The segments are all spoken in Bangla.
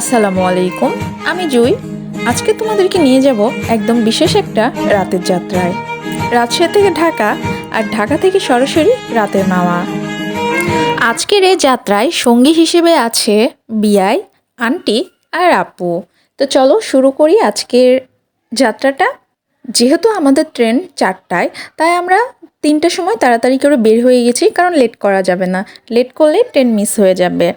আসসালামু আলাইকুম, আমি জুই। আজকে তোমাদেরকে নিয়ে যাব একদম বিশেষ একটা রাতের যাত্রায়। রাজশাহী থেকে ঢাকা আর ঢাকা থেকে সরাসরি রাতের মাওয়া। আজকের এই যাত্রায় সঙ্গী হিসেবে আছে বিয়াই, আন্টি আর আপু। তো চলো শুরু করি আজকের যাত্রাটা। যেহেতু আমাদের ট্রেন চারটায়, তাই আমরা তিনটার সময় তাড়াতাড়ি করে বের হয়ে গেছি, কারণ লেট করা যাবে না। লেট করলে ট্রেন মিস হয়ে যাবে।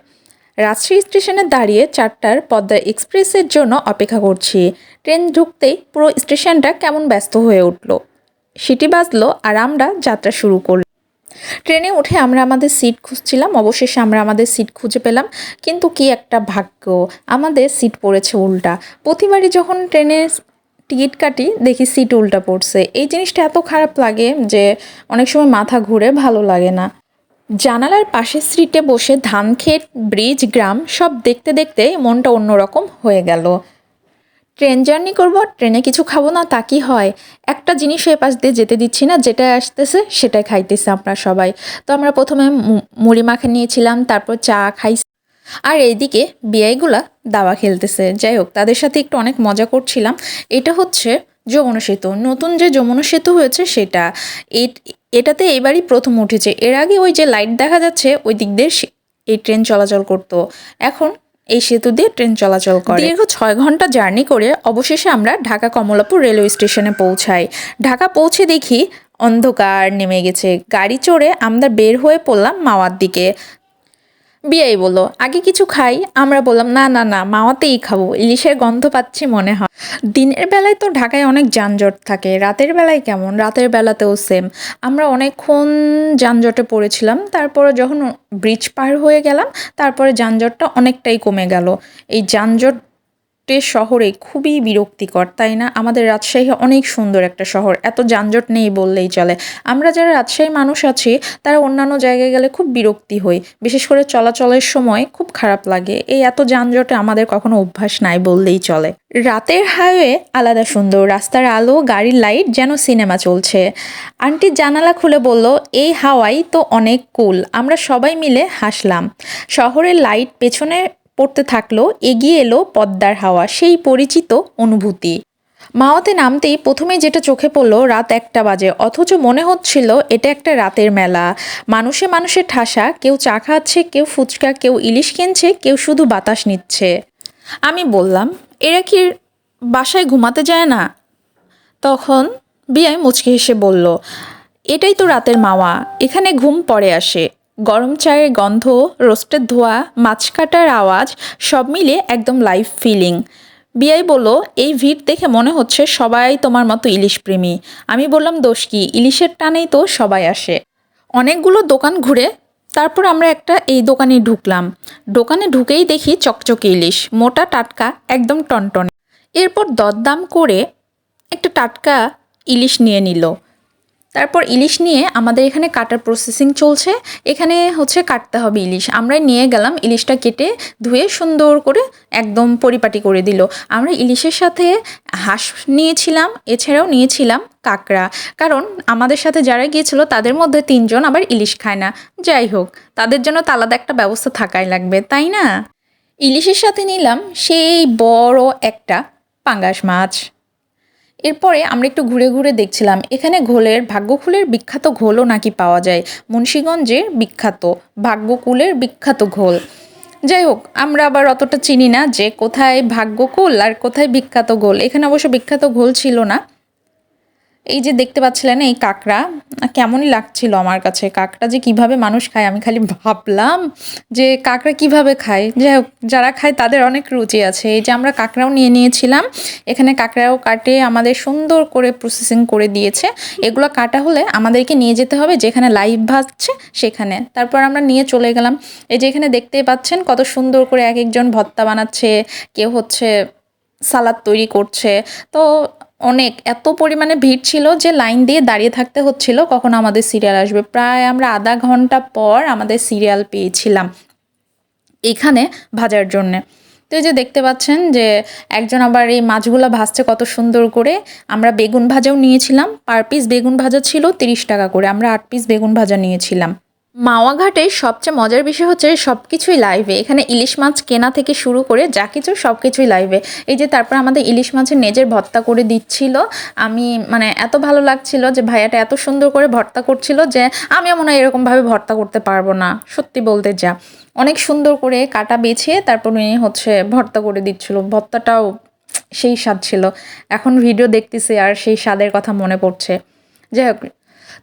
রাজশাহী স্টেশনে দাঁড়িয়ে চারটার পদ্মা এক্সপ্রেসের জন্য অপেক্ষা করছি। ট্রেন ঢুকতেই পুরো স্টেশনটা কেমন ব্যস্ত হয়ে উঠল। সিটি বাজলো আর আমরা যাত্রা শুরু করলাম। ট্রেনে উঠে আমরা আমাদের সিট খুঁজছিলাম, অবশেষে আমরা আমাদের সিট খুঁজে পেলাম। কিন্তু কি একটা ভাগ্য, আমাদের সিট পড়েছে উল্টা। প্রতিবারই যখন ট্রেনে টিকিট কাটি, দেখি সিট উল্টা পড়ছে। এই জিনিসটা এত খারাপ লাগে যে অনেক সময় মাথা ঘুরে ভালো লাগে না। জানালার পাশের সিটে বসে ধানক্ষেত, ব্রিজ, গ্রাম সব দেখতে দেখতে মনটা অন্যরকম হয়ে গেল। ট্রেন জার্নি করব, ট্রেনে কিছু খাব না, তা কি হয়? একটা জিনিস এ পাশ দিয়ে যেতে দিচ্ছি না যেটা আসতেছে সেটাই খাইতেছে আমরা সবাই। তো আমরা প্রথমে মুড়ি মাখা নিয়েছিলাম, তারপর চা খাইছি। আর এইদিকে বিয়াইগুলা দাবা খেলতেছে। যাই হোক, তাদের সাথে একটু অনেক মজা করছিলাম। এটা হচ্ছে যমুনা সেতু। নতুন যে যমুনা সেতু হয়েছে সেটা। এটাতে এবারই প্রথম উঠেছে। এর আগে ওই যে লাইট দেখা যাচ্ছে, ওই দিক দিয়ে এই ট্রেন চলাচল করত। এখন এই সেতু দিয়ে ট্রেন চলাচল করে। দীর্ঘ ছয় ঘণ্টা জার্নি করে অবশেষে আমরা ঢাকা কমলাপুর রেলওয়ে স্টেশনে পৌঁছাই। ঢাকা পৌঁছে দেখি অন্ধকার নেমে গেছে। গাড়ি চড়ে আমরা বের হয়ে পড়লাম মাওয়ার দিকে। বিয়াই বলল, আগে কিছু খাই? আমরা বললাম, না না না, মাওয়াতেই খাব, ইলিশের গন্ধ পাচ্ছি মনে হয়। দিনের বেলায় তো ঢাকায় অনেক যানজট থাকে, রাতের বেলায় কেমন? রাতের বেলাতেও সেম আমরা অনেকক্ষণ যানজটে পড়েছিলাম, তারপরে যখন ব্রিজ পার হয়ে গেলাম, তারপরে যানজটটা অনেকটাই কমে গেল। এই যানজট শহরে খুবই বিরক্তিকর, তাই না? আমাদের রাজশাহী অনেক সুন্দর একটা শহর, এত যানজট নেই বললেই চলে। আমরা যারা রাজশাহী মানুষ আছি, তারা অন্যান্য জায়গায় গেলে খুব বিরক্তি হই। বিশেষ করে চলাচলের সময় খুব খারাপ লাগে। এই এত যানজটে আমাদের কখনো অভ্যাস নাই বললেই চলে। রাতের হাইওয়ে আলাদা সুন্দর, রাস্তার আলো, গাড়ির লাইট যেন সিনেমা চলছে। আন্টি জানালা খুলে বলল, এই হাওয়াই তো অনেক কুল, আমরা সবাই মিলে হাসলাম। শহরের লাইট পেছনে পড়তে থাকল, এগিয়ে এলো পদ্মার হাওয়া, সেই পরিচিত অনুভূতি। মাওয়াতে নামতেই প্রথমে যেটা চোখে পড়ল রাত একটা বাজে, অথচ মনে হচ্ছিল এটা একটা রাতের মেলা। মানুষে মানুষে ঠাসা, কেউ চা খাচ্ছে, কেউ ফুচকা, কেউ ইলিশ কিনছে, কেউ শুধু বাতাস নিচ্ছে। আমি বললাম, এরা কি বাসায় ঘুমাতে যায় না? তখন বিয়াই মুচকি হেসে বলল, এটাই তো রাতের মাওয়া, এখানে ঘুম পড়ে আসে। গরম চায়ের গন্ধ রোস্টের ধোয়া মাছ কাটার আওয়াজ, সব মিলে একদম লাইভ ফিলিং বিয়াই বলল, এই ভিড় দেখে মনে হচ্ছে সবাই তোমার মতো ইলিশ প্রেমী। আমি বললাম, দোষ কি? ইলিশের টানেই তো সবাই আসে। অনেকগুলো দোকান ঘুরে তারপর আমরা একটা এই দোকানে ঢুকলাম। দোকানে ঢুকেই দেখি চকচকে ইলিশ, মোটা টাটকা, একদম টনটনে। এরপর দরদাম করে একটা টাটকা ইলিশ নিয়ে নিল। তারপর ইলিশ নিয়ে আমাদের এখানে কাটার প্রসেসিং চলছে। এখানে হচ্ছে কাটতে হবে ইলিশ। আমরা নিয়ে গেলাম, ইলিশটা কেটে ধুয়ে সুন্দর করে একদম পরিপাটি করে দিল। আমরা ইলিশের সাথে হাঁস নিয়েছিলাম, এছাড়াও নিয়েছিলাম কাঁকড়া। কারণ আমাদের সাথে যারা গিয়েছিল, তাদের মধ্যে তিনজন আবার ইলিশ খায় না। যাই হোক, তাদের জন্য তো আলাদা একটা ব্যবস্থা থাকাই লাগবে, তাই না? ইলিশের সাথে নিলাম সেই বড় একটা পাঙ্গাস মাছ। এরপরে আমরা একটু ঘুরে ঘুরে দেখছিলাম, এখানে ঘোলের ভাগ্যকুলের বিখ্যাত ঘোলও নাকি পাওয়া যায়, মুন্সীগঞ্জের বিখ্যাত ভাগ্যকুলের বিখ্যাত ঘোল। যাই হোক, আমরা আবার অতটা চিনি না যে কোথায় ভাগ্যকুল আর কোথায় বিখ্যাত ঘোল, এখানে অবশ্য বিখ্যাত ঘোল ছিল না। এই যে দেখতে পাচ্ছিলেন এই কাঁকড়া, কেমনই লাগছিল আমার কাছে। কাঁকড়া যে কীভাবে মানুষ খায়, আমি খালি ভাবলাম যে কাঁকড়া কীভাবে খায়। যাই হোক, যারা খায় তাদের অনেক রুচি আছে। এই যে আমরা কাঁকড়াও নিয়ে নিয়েছিলাম, এখানে কাঁকড়াও কাটে, আমাদের সুন্দর করে প্রসেসিং করে দিয়েছে। এগুলো কাটা হলে আমাদেরকে নিয়ে যেতে হবে, যেখানে লাইভ ভাজছে, সেখানে। তারপর আমরা নিয়ে চলে গেলাম। এই যে এখানে দেখতেই পাচ্ছেন কত সুন্দর করে এক একজন ভত্তা বানাচ্ছে, কেউ হচ্ছে সালাদ তৈরি করছে। তো অনেক, এত পরিমাণে ভিড় ছিল যে লাইন দিয়ে দাঁড়িয়ে থাকতে হচ্ছিল কখন আমাদের সিরিয়াল আসবে। প্রায় আমরা আধা ঘণ্টা পর আমাদের সিরিয়াল পেয়েছিলাম এখানে ভাজার জন্যে। তো এই যে দেখতে পাচ্ছেন যে একজন আবার এই মাছগুলো ভাজছে কত সুন্দর করে। আমরা বেগুন ভাজাও নিয়েছিলাম, পার পিস বেগুন ভাজা ছিল তিরিশ টাকা করে, আমরা আট পিস বেগুন ভাজা নিয়েছিলাম। মাওয়া ঘাটে সবচেয়ে মজার বিষয় হচ্ছে সব কিছুই লাইভে এখানে ইলিশ মাছ কেনা থেকে শুরু করে যা কিছু সব কিছুই লাইভে এই যে তারপর আমাদের ইলিশ মাছের নেজের ভর্তা করে দিচ্ছিল। আমি মানে এত ভালো লাগছিল যে ভাইয়াটা এত সুন্দর করে ভর্তা করছিল যে আমিও মনে হয় এরকমভাবে ভর্তা করতে পারব না। সত্যি বলতে যা। অনেক সুন্দর করে কাটা বেছে তারপর উনি হচ্ছে ভর্তা করে দিচ্ছিল। ভর্তাটাও সেই স্বাদ ছিল। এখন ভিডিও দেখতেছি আর সেই স্বাদের কথা মনে পড়ছে। যাই হোক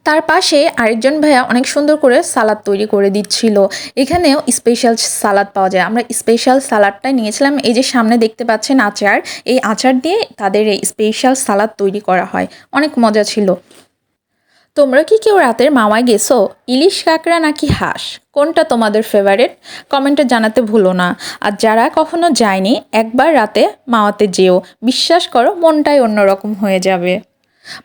তার পাশে আরেকজন ভাইয়া অনেক সুন্দর করে সালাদ তৈরি করে দিচ্ছিল। এখানেও স্পেশাল সালাদ পাওয়া যায়। আমরা স্পেশাল সালাদটাই নিয়েছিলাম। এই যে সামনে দেখতে পাচ্ছেন আচার, এই আচার দিয়ে তাদের এই স্পেশাল সালাদ তৈরি করা হয়। অনেক মজা ছিল। তোমরা কি কেউ রাতের মাওয়ায় গেছো? ইলিশ কাঁকড়া নাকি হাঁস? কোনটা তোমাদের ফেভারিট কমেন্টে জানাতে ভুলো না। আর যারা কখনো যায়নি, একবার রাতে মাওয়াতে যেও। বিশ্বাস করো, মনটাই অন্যরকম হয়ে যাবে।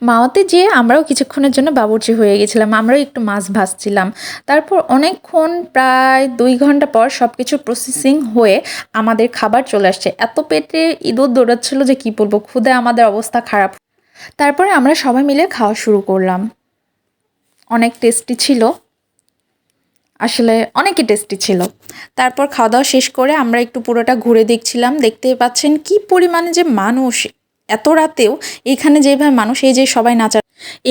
মাওয়াতে যেয়ে আমরাও কিছুক্ষণের জন্য বাবুর্চি হয়ে গেছিলাম, আমরাও একটু মাছ ভাজছিলাম। তারপর অনেকক্ষণ প্রায় দুই ঘণ্টা পর সব কিছু প্রসেসিং হয়ে আমাদের খাবার চলে আসছে। এত পেটে ইঁদুর দৌড়াচ্ছিল যে কি বলব ক্ষুদে আমাদের অবস্থা খারাপ। তারপরে আমরা সবাই মিলে খাওয়া শুরু করলাম। অনেক টেস্টি ছিল। আসলে অনেকই টেস্টি ছিল। তারপর খাওয়া দাওয়া শেষ করে আমরা একটু পুরোটা ঘুরে দেখছিলাম। দেখতে পাচ্ছেন কি পরিমাণে যে মানুষ এত রাতেও এখানে যেভাবে মানুষ, এই যে সবাই নাচা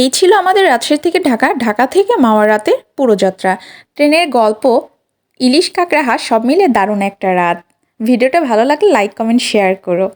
এই ছিল আমাদের রাজশাহী থেকে ঢাকা ঢাকা থেকে মাওয়া রাতের পুরো যাত্রা ট্রেনের গল্প, ইলিশ কাঁকড়া হাঁস সব মিলে দারুণ একটা রাত। ভিডিওটা ভালো লাগলে লাইক কমেন্ট শেয়ার করো।